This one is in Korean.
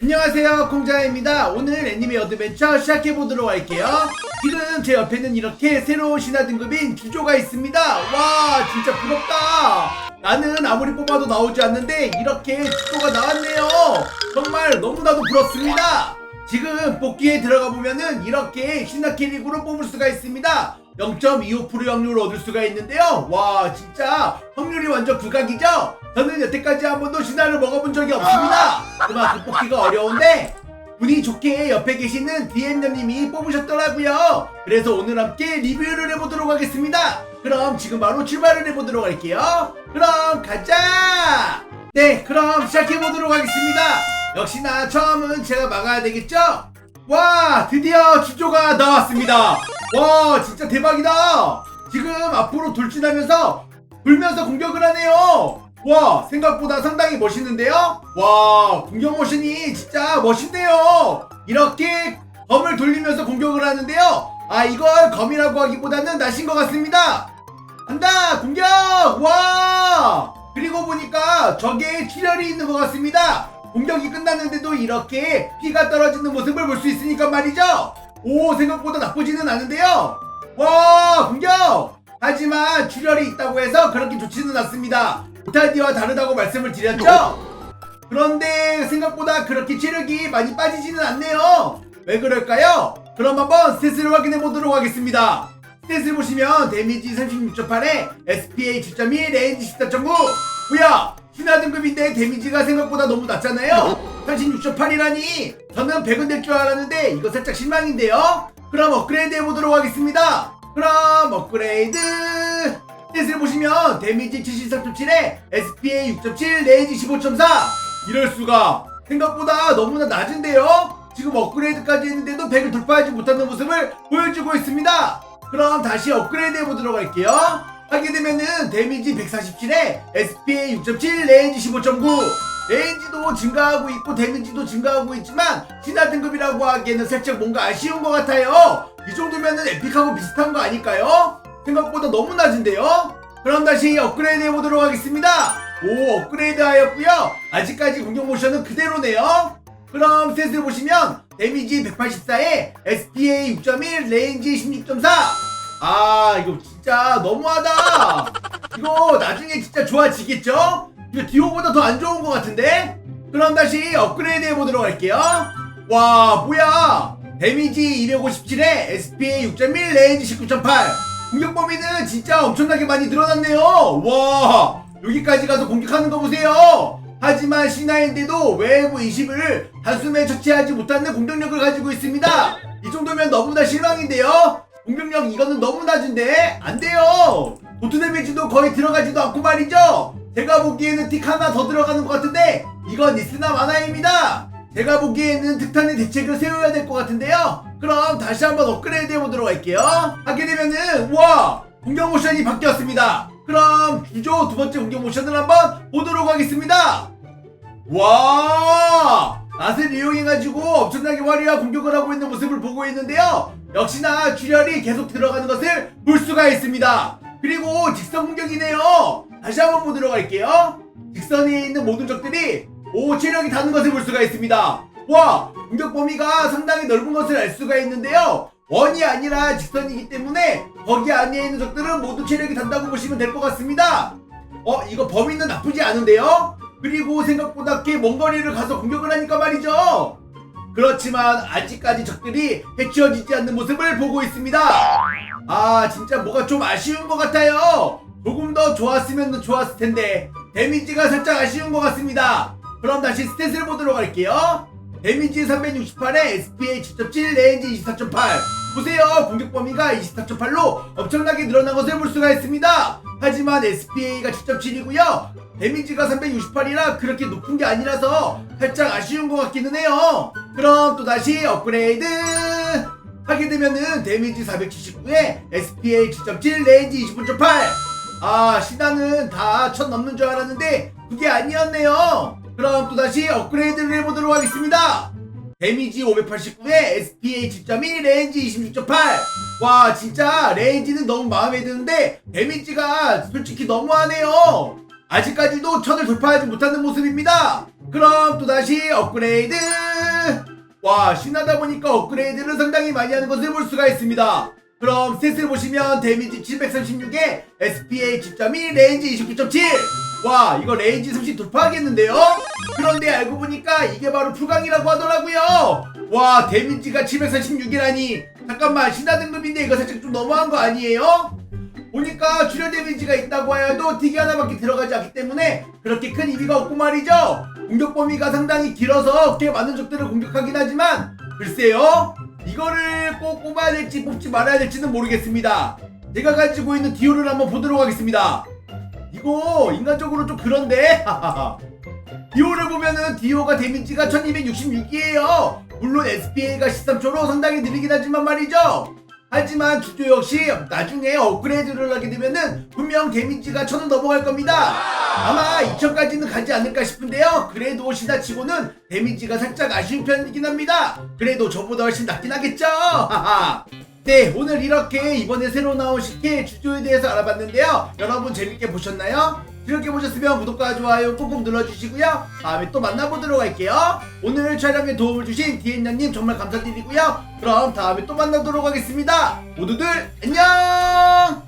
안녕하세요 콩자입니다. 오늘 애니메 어드벤처 시작해보도록 할게요. 지금 제 옆에는 이렇게 새로운 신화 등급인 주조가 있습니다. 와 진짜 부럽다. 나는 아무리 뽑아도 나오지 않는데 이렇게 주조가 나왔네요. 정말 너무나도 부럽습니다. 지금 뽑기에 들어가 보면은 이렇게 신화 캐릭으로 뽑을 수가 있습니다. 0.25% 확률을 얻을 수가 있는데요. 와 진짜 확률이 완전 극악이죠 저는 여태까지 한 번도 신화를 먹어본 적이 없습니다. 그만큼 뽑기가 어려운데 운이 좋게 옆에 계시는 DM님이 뽑으셨더라고요. 그래서 오늘 함께 리뷰를 해보도록 하겠습니다. 그럼 지금 바로 출발을 해보도록 할게요. 그럼 가자! 네 그럼 시작해보도록 하겠습니다. 역시나 처음은 제가 막아야 되겠죠? 와 드디어 주조가 나왔습니다. 와 진짜 대박이다! 지금 앞으로 돌진하면서 불면서 공격을 하네요 와 생각보다 상당히 멋있는데요? 와 공격 모션이 진짜 멋있네요. 이렇게 검을 돌리면서 공격을 하는데요. 아 이걸 검이라고 하기보다는 낫인 것 같습니다. 간다 공격! 와! 그리고 보니까 적에 출혈이 있는 것 같습니다. 공격이 끝났는데도 이렇게 피가 떨어지는 모습을 볼 수 있으니까 말이죠. 오 생각보다 나쁘지는 않은데요. 와 공격! 하지만 출혈이 있다고 해서 그렇게 좋지는 않습니다 오타디와 다르다고 말씀을 드렸죠? 그런데 생각보다 그렇게 체력이 많이 빠지지는 않네요. 왜 그럴까요? 그럼 한번 스탯을 확인해 보도록 하겠습니다. 스탯을 보시면 데미지 36.8에 SPA 7.1 레인지 14.9 뭐야 신화 등급인데 데미지가 생각보다 너무 낮잖아요. 36.8이라니. 저는 100은 될 줄 알았는데 이거 살짝 실망인데요. 그럼 업그레이드 해보도록 하겠습니다. 그럼 업그레이드 스탯을 보시면 데미지 73.7에 SPA 6.7 레인지 15.4 이럴수가. 생각보다 너무나 낮은데요? 지금 업그레이드까지 했는데도 100을 돌파하지 못하는 모습을 보여주고 있습니다. 그럼 다시 업그레이드 해보도록 할게요. 하게 되면은 데미지 147에 SPA 6.7 레인지 15.9 레인지도 증가하고 있고 데미지도 증가하고 있지만 신화 등급이라고 하기에는 살짝 뭔가 아쉬운 것 같아요. 이 정도면은 에픽하고 비슷한 거 아닐까요? 생각보다 너무 낮은데요? 그럼 다시 업그레이드 해보도록 하겠습니다. 오 업그레이드 하였고요. 아직까지 공격 모션은 그대로네요. 그럼 스탯을 보시면 데미지 184에 SPA 6.1 레인지 16.4 아 이거 진짜 너무하다. 이거 나중에 진짜 좋아지겠죠? 이거 디오보다 더 안 좋은 것 같은데? 그럼 다시 업그레이드 해보도록 할게요. 와 뭐야? 데미지 257에 SPA 6.1 레인지 19.8 공격 범위는 진짜 엄청나게 많이 늘어났네요. 와 여기까지 가서 공격하는 거 보세요. 하지만 신화인데도 외부 20을 단숨에 처치하지 못하는 공격력을 가지고 있습니다. 이 정도면 너무나 실망인데요. 공격력 이거는 너무 낮은데 안 돼요. 도트 데미지도 거의 들어가지도 않고 말이죠. 제가 보기에는 틱 하나 더 들어가는 것 같은데 이건 있으나 마나입니다. 제가 보기에는 특탄의 대책을 세워야 될 것 같은데요 그럼 다시 한번 업그레이드 해보도록 할게요. 하게 되면은 와! 공격 모션이 바뀌었습니다. 그럼 주조 두 번째 공격 모션을 한번 보도록 하겠습니다. 와! 낫을 이용해가지고 엄청나게 화려한 공격을 하고 있는 모습을 보고 있는데요. 역시나 출혈이 계속 들어가는 것을 볼 수가 있습니다. 그리고 직선 공격이네요. 다시 한번 보도록 할게요. 직선에 있는 모든 적들이 오 체력이 닿는 것을 볼 수가 있습니다 와 공격 범위가 상당히 넓은 것을 알 수가 있는데요. 원이 아니라 직선이기 때문에 거기 안에 있는 적들은 모두 체력이 닿는다고 보시면 될 것 같습니다. 어 이거 범위는 나쁘지 않은데요? 그리고 생각보다 꽤 먼 거리를 가서 공격을 하니까 말이죠. 그렇지만 아직까지 적들이 해치워지지 않는 모습을 보고 있습니다. 아 진짜 뭐가 좀 아쉬운 것 같아요. 조금 더 좋았으면 좋았을 텐데 데미지가 살짝 아쉬운 것 같습니다. 그럼 다시 스탯을 보도록 할게요 데미지 368에 SPA 7.7 레인지 24.8 보세요. 공격 범위가 24.8로 엄청나게 늘어난 것을 볼 수가 있습니다. 하지만 SPA가 7.7이고요. 데미지가 368이라 그렇게 높은 게 아니라서 살짝 아쉬운 것 같기는 해요. 그럼 또 다시 업그레이드 하게 되면은 데미지 479에 SPA 7.7 레인지 29.8아 신화는 다 천 넘는 줄 알았는데 그게 아니었네요 그럼 또다시 업그레이드를 해보도록 하겠습니다. 데미지 589에 SPA 7.1 레인지 26.8 와 진짜 레인지는 너무 마음에 드는데 데미지가 솔직히 너무하네요. 아직까지도 천을 돌파하지 못하는 모습입니다. 그럼 또다시 업그레이드. 와 신하다 보니까 업그레이드를 상당히 많이 하는 것을 볼 수가 있습니다. 그럼 셋을 보시면 데미지 736에 SPA 10.1 레인지 29.7 와 이거 레인지 30 돌파하겠는데요? 그런데 알고 보니까 이게 바로 풀강이라고 하더라고요. 와 데미지가 736이라니. 잠깐만 신화 등급인데 이거 살짝 좀 너무한 거 아니에요? 보니까 출혈 데미지가 있다고 하여도 틱이 하나밖에 들어가지 않기 때문에 그렇게 큰 의미가 없고 말이죠. 공격 범위가 상당히 길어서 꽤 많은 적들을 공격하긴 하지만 글쎄요 이거를 꼭 뽑아야 될지 뽑지 말아야 될지는 모르겠습니다. 제가 가지고 있는 디오를 한번 보도록 하겠습니다 이거 인간적으로 좀 그런데 디오를 보면은 디오가 데미지가 1266이에요 물론 SPA가 13초로 상당히 느리긴 하지만 말이죠 하지만 주조 역시 나중에 업그레이드를 하게 되면은 분명 데미지가 1000은 넘어갈 겁니다. 아마 2000까지는 가지 않을까 싶은데요. 그래도 시다치고는 데미지가 살짝 아쉬운 편이긴 합니다. 그래도 저보다 훨씬 낫긴 하겠죠. 네, 오늘 이렇게 이번에 새로 나온 식혜 주조에 대해서 알아봤는데요. 여러분 재밌게 보셨나요? 즐겁게 보셨으면 구독과 좋아요 꾹꾹 눌러주시고요. 다음에 또 만나보도록 할게요. 오늘 촬영에 도움을 주신 디엔장님 정말 감사드리고요. 그럼 다음에 또 만나도록 하겠습니다. 모두들 안녕!